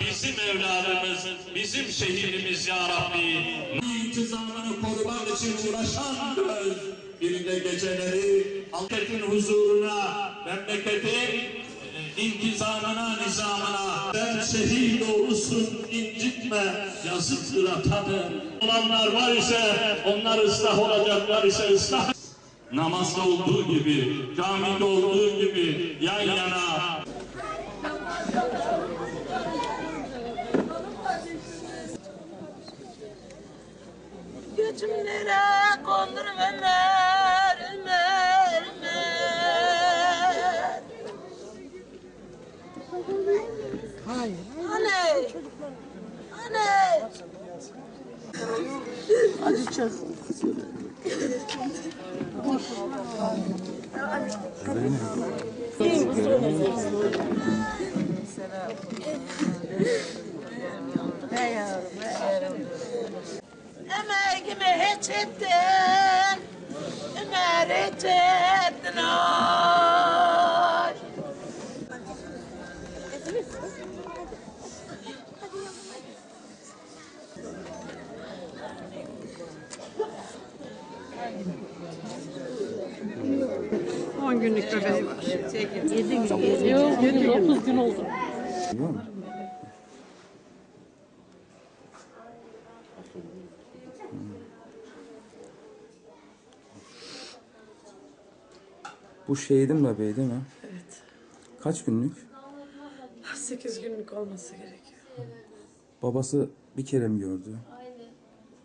Bizim evladımız, bizim şehidimiz ya Rabbi. İntizamını korumak için uğraşan göz. Bir de geceleri memleketin huzuruna, memleketin e, intizamına, nizamına. Sen şehit olursun, incitme, yazıktır atanım. Olanlar var ise, onlar ıslah olacaklar ise ıslah. Namazda olduğu gibi, camide olduğu gibi yan yana Göçümlere kondur Ömer, Ömer, Ömer. Hayır. Anne. Anne. Ne yavrum. Emeğimi hiç ettin, Ömer hiç ettin oy. On günlük bebeği var. Yedi gün. Yok, yedi gün. Dokuz gün oldu. Bu şehidin bebeği değil mi? Evet. Kaç günlük? Sekiz günlük olması gerekiyor. Babası bir kere mi gördü?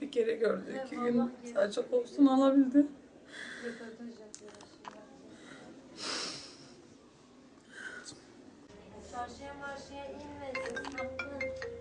Bir kere gördü, iki gün sadece kokusunu alabildi. 毛线，毛线，因为经常困。